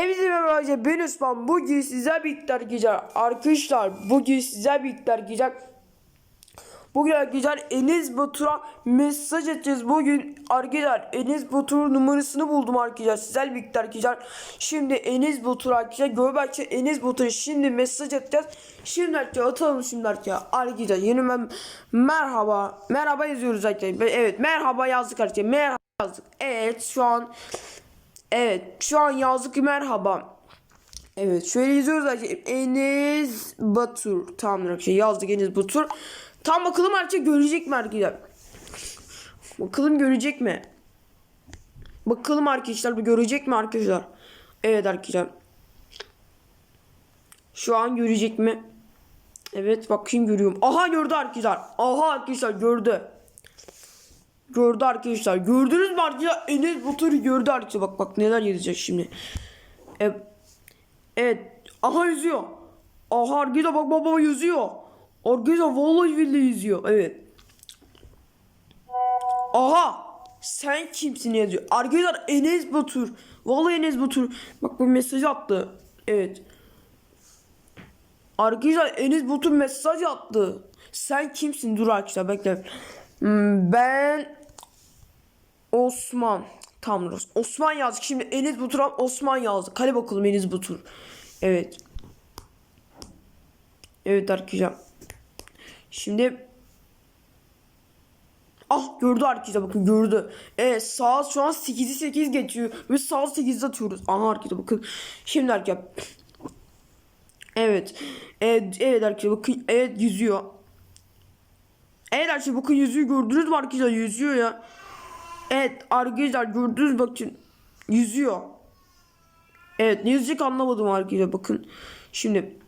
Hepinize merhaba arkadaşlar. Ben Osman. Bugün size birlikte arkadaşlar arkadaşlar bugün size birlikte arkadaşlar Bugün arkadaşlar Enes Batur'a mesaj atacağız. Bugün arkadaşlar Enes Batur'un numarasını buldum arkadaşlar. Sizlerle birlikte arkadaşlar Şimdi Enes Batur arkadaşlar Göbekçe Enes Batur'a şimdi mesaj atacağız. Şimdi arkadaşlar atalım şimdi arkadaşlar. Arkadaşlar yeni ben merhaba. Merhaba yazıyoruz arkadaşlar. Evet merhaba yazdık arkadaşlar. Merhaba yazdık. Evet şu an Evet şu an yazdık merhaba. Evet şöyle yazıyoruz arkadaşlar. Enes Batur. Tamamdır arkadaşlar yazdık Enes Batur. Tam bakalım arkadaşlar görecek mi arkadaşlar? Bakalım görecek mi? Bakalım arkadaşlar bu görecek mi arkadaşlar? Evet arkadaşlar. Şu an görecek mi? Evet bakayım görüyorum. Aha gördü arkadaşlar. Aha arkadaşlar gördü. Gördü arkadaşlar. Gördünüz mü arkadaşlar? Enes Batur'u gördü arkadaşlar. Bak bak neler yazacak şimdi. Evet. Evet. Aha yüzüyor. Aha arkadaşlar bak bak yüzüyor. Arkadaşlar vallahi billahi yüzüyor. Evet. Aha. Sen kimsin yazıyor. Arkadaşlar Enes Batur. Vallahi Enes Batur. Bak bu mesaj attı. Evet. Arkadaşlar Enes Batur mesaj attı. Sen kimsin? Dur arkadaşlar bekle. Hmm, Ben Osman. Tamam Osman yazdık. Şimdi Enes Batur'a Osman yazdık. Hadi bakalım Enes Batur. Evet. Evet arkadaşlar. Şimdi Ah gördü arkadaşlar bakın gördü. Evet saat şu an 8'i 8 geçiyor. Ve saat 8'de atıyoruz. Aha arkadaşlar bakın. Şimdi arkadaşlar. Evet. Evet, evet arkadaşlar bakın. Evet yüzüyor. Evet arkadaşlar bakın yüzüyor gördünüz mü arkadaşlar yüzüyor ya. Evet arkadaşlar gördünüz bakın yüzüyor. Evet ne yüzecek anlamadım arkadaşlar bakın. Şimdi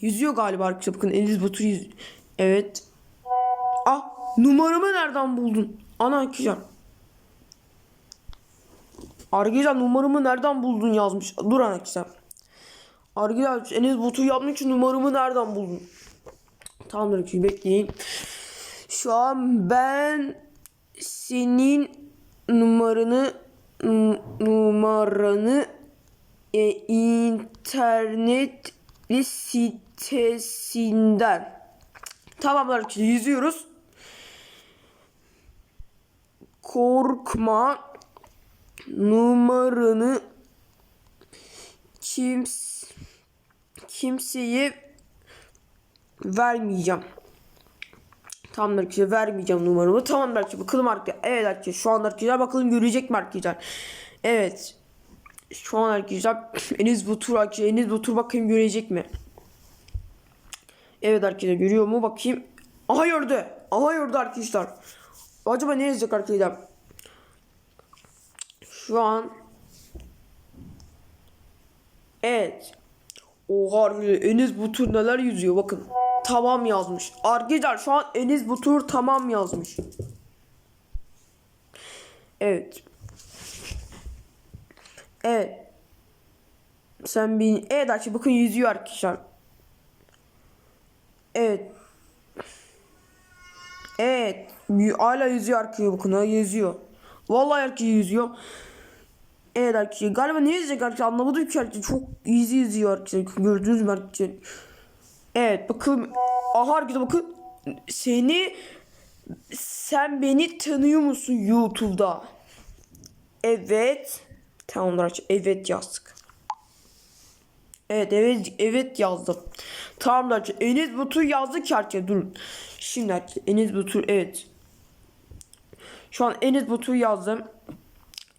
yüzüyor galiba arkadaşlar bakın Enes Batur yüz. Evet. Ah numaramı nereden buldun? Ana arkadaşlar. Arkadaşlar numaramı nereden buldun yazmış. Dur arkadaşlar. Arkadaşlar Enes Batur yapmış için numaramı nereden buldun? Tamamdır arkadaşlar bekleyin. Şu an ben senin numaranı num- numaranı e, internet sitesinden tamam arkadaşlar yüzüyoruz korkma. Numaranı kims kimseye vermeyeceğim Tamam arkadaşlar vermeyeceğim numaramı. Tamam arkadaşlar bakalım arkadaşlar. Evet arkadaşlar şu an arkadaşlar bakalım görecek mi arkadaşlar. Evet. Şu an arkadaşlar Enes Batur arkadaşlar. Enes Batur bakayım görecek mi? Evet arkadaşlar görüyor mu bakayım. Aha gördü. Aha gördü arkadaşlar. Acaba ne yazacak arkadaşlar? Şu an Evet. Oha Enes Batur neler yüzüyor bakın. Tamam yazmış. Arkadaşlar şu an Enes Batur tamam yazmış. Evet. Evet. Sen bir evet arkadaşlar bakın yüzüyor arkadaşlar. Evet. Evet. Hala yüzüyor arkadaşlar bakın yüzüyor. Vallahi arkadaşlar yüzüyor. Evet arkadaşlar galiba ne yazacak arkadaşlar anlamadım ki arkadaşlar çok easy yazıyor arkadaşlar gördünüz mü arkadaşlar. Evet bakın aha arkadaşlar bakın seni sen beni tanıyor musun YouTube'da? Evet. Tamamdır arkadaşlar evet yazdık. Evet evet evet yazdım. Tamamdır arkadaşlar Enes Batur yazdı ki arkadaşlar durun. Şimdi arkadaşlar Enes Batur evet. Şu an Enes Batur yazdım.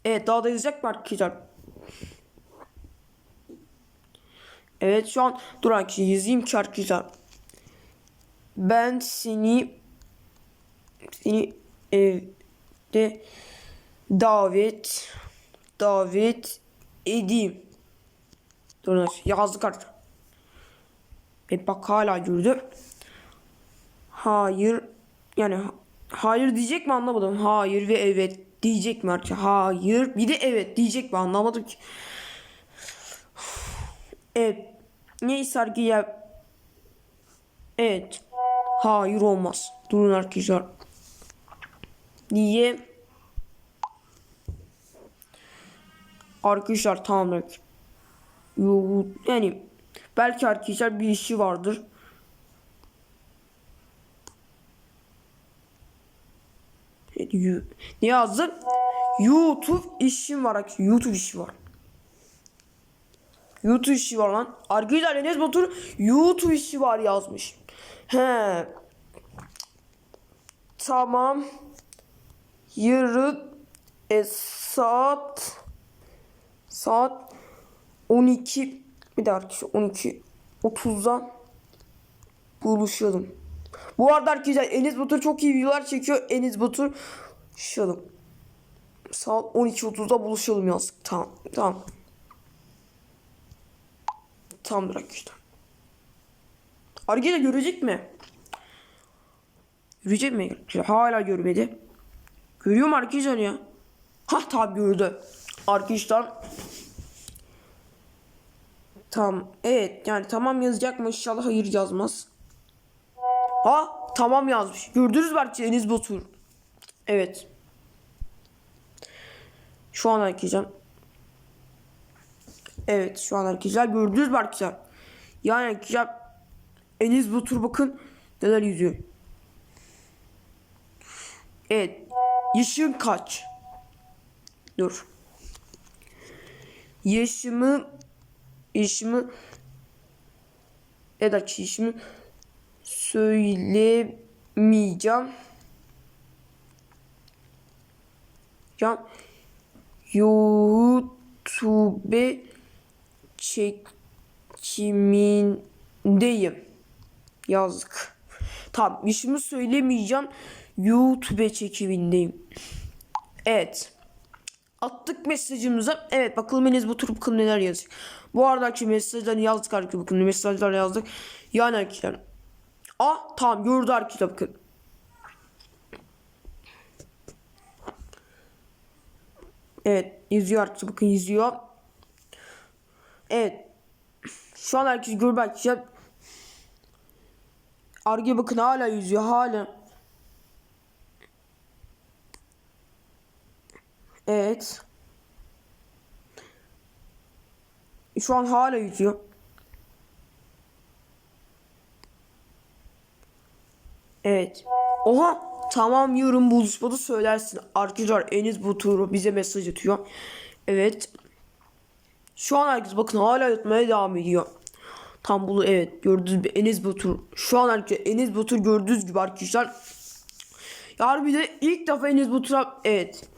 Evet daha da yazacak mı arkadaşlar? Evet şu an dur arkadaşlar yazayım ki arkadaşlar. Ben seni seni evde davet davet edeyim. Dur arkadaşlar, yazdık artık. Evet bak hala gördü. Hayır yani ha- hayır diyecek mi anlamadım. Hayır ve evet diyecek mi arkadaşlar? Hayır bir de evet diyecek mi anlamadım ki. Evet. Neyse arkadaşlar. Evet. Hayır olmaz. Durun arkadaşlar. Niye? Arkadaşlar tamam. Yani belki arkadaşlar bir işi vardır. Ne yazdım? YouTube işim var. YouTube işi var. YouTube işi var lan. Arkadaşlar Enes Batur YouTube işi var yazmış. He. Tamam. Yarın e, saat saat 12 bir de arkadaşlar 12 30'da buluşalım. Bu arada arkadaşlar Enes Batur çok iyi videolar çekiyor. Enes Batur buluşalım. Saat 12.30'da buluşalım yazdık. Tamam. Tamam. Tamamdır arkadaşlar. Arkadaşlar görecek mi? Görecek mi? Hala görmedi. Görüyor mu arkadaşlar ya? Ha tabi gördü. Arkadaşlar. Tamam. Evet yani tamam yazacak mı? İnşallah hayır yazmaz. Ha tamam yazmış. Gördünüz mü Enes Batur? Evet. Şu an arkadaşlar. Evet şu an arkadaşlar gördünüz mü arkadaşlar? Yani arkadaşlar Enes Batur bakın neler yüzüyor. Evet. Yaşın kaç? Dur. Yaşımı yaşımı evet arkadaşlar yaşımı söylemeyeceğim. Ya YouTube çekimindeyim. Yazdık. Tamam yaşımı söylemeyeceğim. YouTube çekimindeyim. Evet. Attık mesajımıza. Evet bakalım Enes bu tur bakalım neler yazacak. Bu aradaki mesajları yazdık arkadaşlar. Bakın mesajlar yazdık. Yani arkadaşlar. Ah tamam gördü arkadaşlar bakın. Evet yazıyor arkadaşlar bakın yazıyor. Evet. Şu an herkes görür arkadaşlar. Arge bakın hala yüzüyor hala. Evet. Şu an hala yüzüyor. Evet. Oha. Tamam yarın buluşmada söylersin. Arkadaşlar Enes Batur'u bize mesaj atıyor. Evet. Şu an herkes bakın hala yatmaya devam ediyor. Tam bunu evet gördüğünüz gibi Enes Batur. Şu an herkes Enes Batur gördüğünüz gibi arkadaşlar. Ya bir de ilk defa Enes Batur'a evet.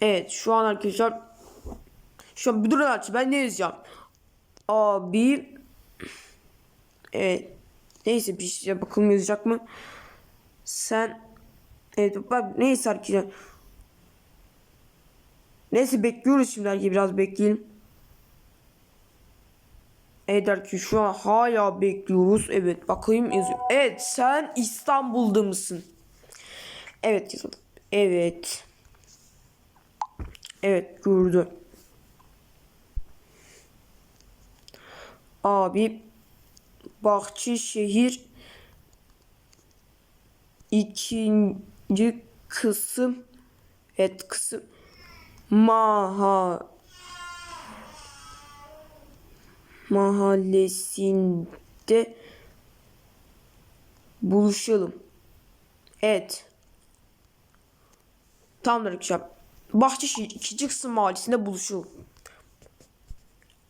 Evet şu an arkadaşlar. Şu an bir durun aç ben ne yazacağım? Abi. Evet. Neyse bir şey bakalım yazacak mı? Sen Evet bak neyse arkadaşlar. Neyse bekliyoruz şimdi arkadaşlar biraz bekleyelim. Evet arkadaşlar şu an hala bekliyoruz. Evet bakayım yazıyor. Evet sen İstanbul'da mısın? Evet yazalım. Evet. Evet gördü. Abi Bahçeşehir ikinci kısım evet kısım maha mahallesinde buluşalım. Evet. Tamamdır arkadaşlar. Bahçeşehir 2. kısım mahallesinde buluşalım.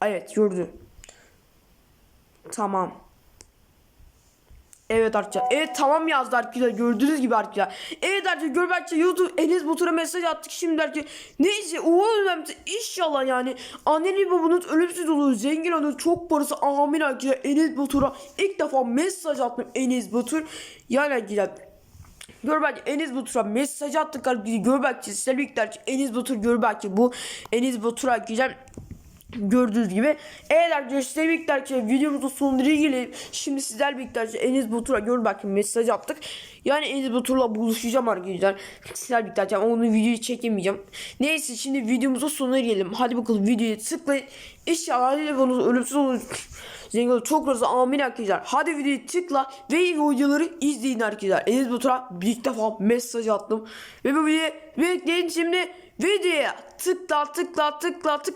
Evet gördü. Tamam. Evet arkadaşlar. Evet tamam yazdı arkadaşlar. Gördüğünüz gibi arkadaşlar. Evet arkadaşlar gör arkadaşlar YouTube Enes Batur'a mesaj attık şimdi arkadaşlar. Neyse umarım inşallah yani anneni babanız ölümsüz olur. Zengin olur. Çok parası amin arkadaşlar. Enes Batur'a ilk defa mesaj attım Enes Batur. Yani arkadaşlar Görbelki Enes Batur'a mesaj attık. Görbelki sizlerle birlikte Enes Batur Görbelki bu Enes Batur arkadaşlar gördüğünüz gibi. Evet arkadaşlar sizlerle birlikte arkadaşlar videomuzun sonuna gelelim. Şimdi sizlerle birlikte arkadaşlar Enes Batur'a Görbelki mesaj attık. Yani Enes Batur'la buluşacağım arkadaşlar. Sizlerle birlikte arkadaşlar onu videoyu çekemeyeceğim. Neyse şimdi videomuzun sonuna gelelim. Hadi bakalım videoya tıklayın. İnşallah telefonunuz ölümsüz olur. Zengin olur. Çok razı amin arkadaşlar. Hadi videoyu tıkla ve videoları izleyin arkadaşlar. Enes Batur'a bir defa mesaj attım. Ve bu videoyu bekleyin şimdi videoya. ya tıkla tıkla tıkla tıkla